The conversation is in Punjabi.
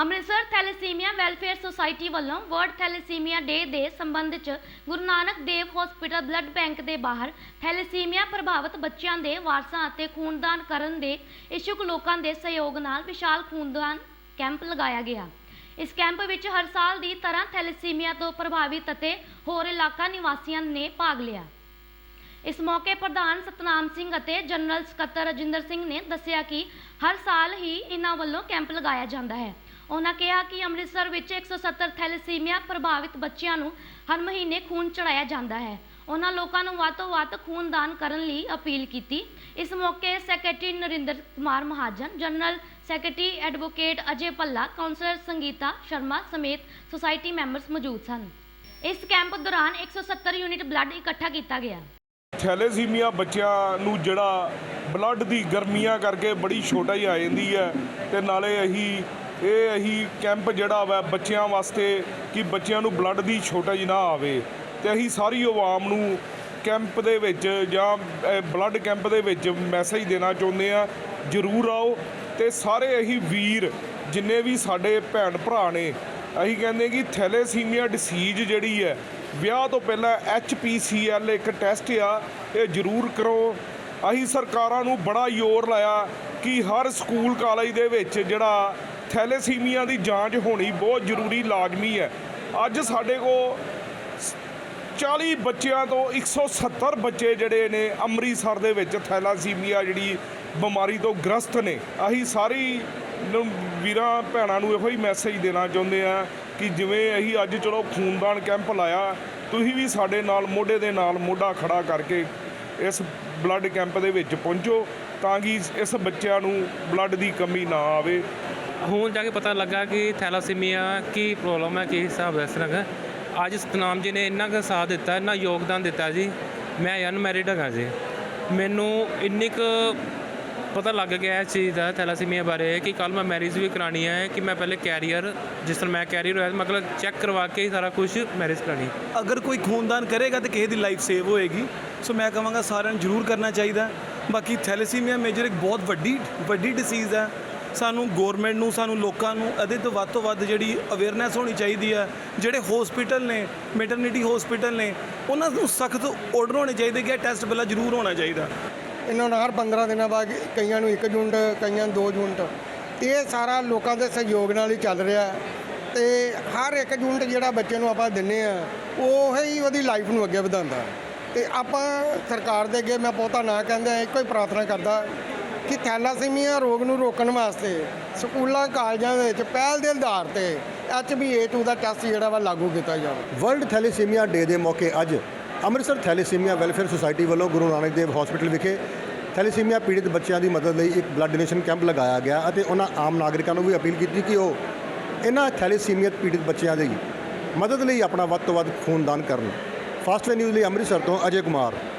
ਅੰਮ੍ਰਿਤਸਰ ਥੈਲੇਸੀਮੀਆ ਵੈਲਫੇਅਰ ਸੁਸਾਇਟੀ ਵੱਲੋਂ ਵਰਲਡ ਥੈਲੇਸੀਮੀਆ ਡੇ ਦੇ ਸੰਬੰਧ 'ਚ Guru Nanak Dev hospital blood bank ਦੇ ਬਾਹਰ ਥੈਲੇਸੀਮੀਆ ਪ੍ਰਭਾਵਿਤ ਬੱਚਿਆਂ ਦੇ ਵਾਰਸਾਂ ਅਤੇ ਖੂਨਦਾਨ ਕਰਨ ਦੇ ਇਛੁਕ ਲੋਕਾਂ ਦੇ ਸਹਿਯੋਗ ਨਾਲ ਵਿਸ਼ਾਲ ਖੂਨਦਾਨ ਕੈਂਪ ਲਗਾਇਆ ਗਿਆ। ਇਸ ਕੈਂਪ ਵਿੱਚ ਹਰ ਸਾਲ ਦੀ ਤਰ੍ਹਾਂ ਥੈਲੇਸੀਮੀਆ ਤੋਂ ਪ੍ਰਭਾਵਿਤ ਅਤੇ ਹੋਰ ਇਲਾਕਾ ਨਿਵਾਸੀਆਂ ਨੇ ਭਾਗ ਲਿਆ। ਇਸ ਮੌਕੇ ਪ੍ਰਧਾਨ ਸਤਨਾਮ ਸਿੰਘ ਅਤੇ ਜਨਰਲ ਸਕੱਤਰ ਰਜਿੰਦਰ ਸਿੰਘ ਨੇ ਦੱਸਿਆ ਕਿ ਹਰ ਸਾਲ ਹੀ ਇਹਨਾਂ ਵੱਲੋਂ ਕੈਂਪ ਲਗਾਇਆ ਜਾਂਦਾ ਹੈ। ਉਹਨਾਂ ਕਿਹਾ ਕਿ ਅੰਮ੍ਰਿਤਸਰ ਵਿੱਚ 170 ਥੈਲੇਸੀਮੀਆ ਪ੍ਰਭਾਵਿਤ ਬੱਚਿਆਂ ਨੂੰ ਹਰ ਮਹੀਨੇ ਖੂਨ ਚੜਾਇਆ ਜਾਂਦਾ ਹੈ। ਉਹਨਾਂ ਲੋਕਾਂ ਨੂੰ ਵੱਧ ਤੋਂ ਵੱਧ ਖੂਨ ਦਾਨ ਕਰਨ ਲਈ ਅਪੀਲ ਕੀਤੀ। ਇਸ ਮੌਕੇ secretary Narinder Kumar Mahajan, general secretary advocate Ajay Palla councillor Sangeeta Sharma ਸਮੇਤ ਸੁਸਾਇਟੀ ਮੈਂਬਰਸ ਮੌਜੂਦ ਸਨ। ਇਸ ਕੈਂਪ ਦੌਰਾਨ 170 ਯੂਨਿਟ ਬਲੱਡ ਇਕੱਠਾ ਕੀਤਾ ਗਿਆ। ਥੈਲੇਸੀਮੀਆ ਬੱਚਿਆਂ ਨੂੰ ਜਿਹੜਾ ਬਲੱਡ ਦੀ ਗਰਮੀਆਂ ਕਰਕੇ ਬੜੀ ਛੋਟਾਈ ਆ ਜਾਂਦੀ ਹੈ ਤੇ ਨਾਲੇ ਅਸੀਂ ਇਹ ਅਸੀਂ ਕੈਂਪ ਜਿਹੜਾ ਵਾ ਬੱਚਿਆਂ ਵਾਸਤੇ ਕਿ ਬੱਚਿਆਂ ਨੂੰ ਬਲੱਡ ਦੀ ਛੋਟਾਈ ਨਾ ਆਵੇ ਤੇ ਅਸੀਂ ਸਾਰੀ ਆਵਾਮ ਨੂੰ ਕੈਂਪ ਦੇ ਵਿੱਚ ਜਾਂ ਬਲੱਡ ਕੈਂਪ ਦੇ ਵਿੱਚ ਮੈਸੇਜ ਦੇਣਾ ਚਾਹੁੰਦੇ ਆ, ਜਰੂਰ ਆਓ ਤੇ ਸਾਰੇ ਅਸੀਂ ਵੀਰ ਜਿੰਨੇ ਵੀ ਸਾਡੇ ਭੈਣ ਭਰਾ ਨੇ ਅਸੀਂ ਕਹਿੰਦੇ ਕਿ ਥੈਲੇਸੀਮੀਆ ਡਿਸੀਜ ਜਿਹੜੀ ਹੈ, ਵਿਆਹ ਤੋਂ ਪਹਿਲਾਂ HPCL ਇੱਕ ਟੈਸਟ ਆ, ਇਹ ਜ਼ਰੂਰ ਕਰੋ। ਅਸੀਂ ਸਰਕਾਰਾਂ ਨੂੰ ਬੜਾ ਜ਼ੋਰ ਲਾਇਆ ਕਿ ਹਰ ਸਕੂਲ ਕਾਲਜ ਦੇ ਵਿੱਚ ਜਿਹੜਾ ਥੈਲੇਸੀਮੀਆ ਦੀ ਜਾਂਚ ਹੋਣੀ ਬਹੁਤ ਜ਼ਰੂਰੀ ਲਾਜ਼ਮੀ ਹੈ। ਅੱਜ ਸਾਡੇ ਕੋਲ 40 ਬੱਚਿਆਂ ਤੋਂ 170 ਬੱਚੇ ਜਿਹੜੇ ਨੇ ਅੰਮ੍ਰਿਤਸਰ ਦੇ ਵਿੱਚ ਥੈਲਾਸੀਮੀਆ ਜਿਹੜੀ ਬਿਮਾਰੀ ਤੋਂ ਗ੍ਰਸਤ ਨੇ। ਅਸੀਂ ਸਾਰੀ ਵੀਰਾਂ ਭੈਣਾਂ ਨੂੰ ਇਹੋ ਹੀ ਮੈਸੇਜ ਦੇਣਾ ਚਾਹੁੰਦੇ ਆ ਕਿ ਜਿਵੇਂ ਅਸੀਂ ਅੱਜ ਚਲੋ ਖੂਨਦਾਨ ਕੈਂਪ ਲਾਇਆ, ਤੁਸੀਂ ਵੀ ਸਾਡੇ ਨਾਲ ਮੋਢੇ ਦੇ ਨਾਲ ਮੋਢਾ ਖੜਾ ਕਰਕੇ ਇਸ ਬਲੱਡ ਕੈਂਪ ਦੇ ਵਿੱਚ ਪਹੁੰਚੋ ਤਾਂ ਕਿ ਇਸ ਬੱਚਿਆਂ ਨੂੰ ਬਲੱਡ ਦੀ ਕਮੀ ਨਾ ਆਵੇ। ਹੁਣ ਜਾ ਕੇ ਪਤਾ ਲੱਗਾ ਕਿ ਥੈਲਾਸੀਮੀਆ ਕੀ ਪ੍ਰੋਬਲਮ ਹੈ, ਕੀ ਹਿਸਾਬ ਇਸ ਤਰ੍ਹਾਂ ਅੱਜ ਸਤਨਾਮ ਜੀ ਨੇ ਇੰਨਾ ਕੁ ਸਾਥ ਦਿੱਤਾ, ਇੰਨਾ ਯੋਗਦਾਨ ਦਿੱਤਾ ਜੀ। ਮੈਂ ਅਨਮੈਰਿਡ ਹੈਗਾ ਜੀ। ਮੈਨੂੰ ਇੰਨੀ ਕੁ ਪਤਾ ਲੱਗ ਗਿਆ ਇਸ ਚੀਜ਼ ਦਾ, ਥੈਲਾਸੀਮੀਆ ਬਾਰੇ, ਕਿ ਕੱਲ ਮੈਂ ਮੈਰਿਜ ਵੀ ਕਰਾਣੀ ਹੈ, ਕਿ ਮੈਂ ਪਹਿਲੇ ਕੈਰੀਅਰ ਜਿਸ ਤਰ੍ਹਾਂ ਮੈਂ ਕੈਰੀਅਰ ਹੋਇਆ, ਮਤਲਬ ਚੈੱਕ ਕਰਵਾ ਕੇ ਹੀ ਸਾਰਾ ਕੁਝ ਮੈਰਿਜ ਕਰਾਣੀ ਅਗਰ ਕੋਈ ਖੂਨਦਾਨ ਕਰੇਗਾ ਤਾਂ ਕਿਸੇ ਦੀ ਲਾਈਫ ਸੇਵ ਹੋਏਗੀ। ਸੋ ਮੈਂ ਕਹਾਂਗਾ ਸਾਰਿਆਂ ਨੂੰ ਜ਼ਰੂਰ ਕਰਨਾ ਚਾਹੀਦਾ। ਬਾਕੀ ਥੈਲੇਸੀਮੀਆ ਮੇਜਰ ਇੱਕ ਬਹੁਤ ਵੱਡੀ ਵੱਡੀ ਡਿਸੀਜ਼ ਹੈ। ਸਾਨੂੰ ਗਵਰਨਮੈਂਟ ਨੂੰ, ਸਾਨੂੰ ਲੋਕਾਂ ਨੂੰ ਇਹਦੇ ਤੋਂ ਵੱਧ ਤੋਂ ਵੱਧ ਜਿਹੜੀ ਅਵੇਅਰਨੈਸ ਹੋਣੀ ਚਾਹੀਦੀ ਹੈ, ਜਿਹੜੇ ਹਸਪੀਟਲ ਨੇ ਮੈਟਰਨਿਟੀ ਹਸਪੀਟਲ ਨੇ, ਉਹਨਾਂ ਨੂੰ ਸਖਤ ਆਰਡਰ ਹੋਣੇ ਚਾਹੀਦੇ ਕਿ ਟੈਸਟ ਪਹਿਲਾਂ ਜ਼ਰੂਰ ਹੋਣਾ ਚਾਹੀਦਾ। ਇਹਨਾਂ ਨੂੰ ਹਰ 15 ਦਿਨਾਂ ਬਾਅਦ ਕਈਆਂ ਨੂੰ 1 ਯੂਨਿਟ ਕਈਆਂ ਨੂੰ 2 ਯੂਨਿਟ ਇਹ ਸਾਰਾ ਲੋਕਾਂ ਦੇ ਸਹਿਯੋਗ ਨਾਲ ਹੀ ਚੱਲ ਰਿਹਾ ਹੈ ਤੇ ਹਰ ਇੱਕ ਯੂਨਿਟ ਜਿਹੜਾ ਬੱਚੇ ਨੂੰ ਆਪਾਂ ਦਿੰਨੇ ਆ ਉਹ ਹੀ ਉਹਦੀ ਲਾਈਫ ਨੂੰ ਅੱਗੇ ਵਧਾਉਂਦਾ ਤੇ ਆਪਾਂ ਸਰਕਾਰ ਦੇ ਅੱਗੇ ਮੈਂ ਬਹੁਤਾ ਨਾ ਕਹਿੰਦਾ, ਇੱਕੋ ਹੀ ਪ੍ਰਾਰਥਨਾ ਕਰਦਾ ਕਿ ਥੈਲਾਸੀਮੀਆ ਰੋਗ ਨੂੰ ਰੋਕਣ ਵਾਸਤੇ ਸਕੂਲਾਂ, ਕਾਲਜਾਂ ਵਿੱਚ ਪਹਿਲ ਦੇ ਆਧਾਰ ਤੇ HbA2 ਦਾ ਟੈਸਟ ਜਿਹੜਾ ਵਾ ਲਾਗੂ ਕੀਤਾ ਜਾਵੇ। ਵਰਲਡ ਥੈਲੇਸੀਮੀਆ ਡੇ ਦੇ ਮੌਕੇ ਅੱਜ ਅੰਮ੍ਰਿਤਸਰ ਥੈਲੇਸੀਮੀਆ ਵੈਲਫੇਅਰ ਸੁਸਾਇਟੀ ਵੱਲੋਂ ਗੁਰੂ ਨਾਨਕ ਦੇਵ ਹਸਪੀਟਲ ਵਿਖੇ ਥੈਲੇਸੀਮੀਆ ਪੀੜਿਤ ਬੱਚਿਆਂ ਦੀ ਮਦਦ ਲਈ ਇੱਕ ਬਲੱਡ ਡੋਨੇਸ਼ਨ ਕੈਂਪ ਲਗਾਇਆ ਗਿਆ ਅਤੇ ਉਹਨਾਂ ਆਮ ਨਾਗਰਿਕਾਂ ਨੂੰ ਵੀ ਅਪੀਲ ਕੀਤੀ ਕਿ ਉਹ ਇਹਨਾਂ ਥੈਲੇਸੀਮੀਆ ਪੀੜਿਤ ਬੱਚਿਆਂ ਦੀ ਮਦਦ ਲਈ ਆਪਣਾ ਵੱਧ ਤੋਂ ਵੱਧ ਖੂਨਦਾਨ ਕਰਨ। ਫਾਸਟਵੇ ਨਿਊਜ਼ ਲਈ ਅੰਮ੍ਰਿਤਸਰ ਤੋਂ ਅਜੇ ਕੁਮਾਰ।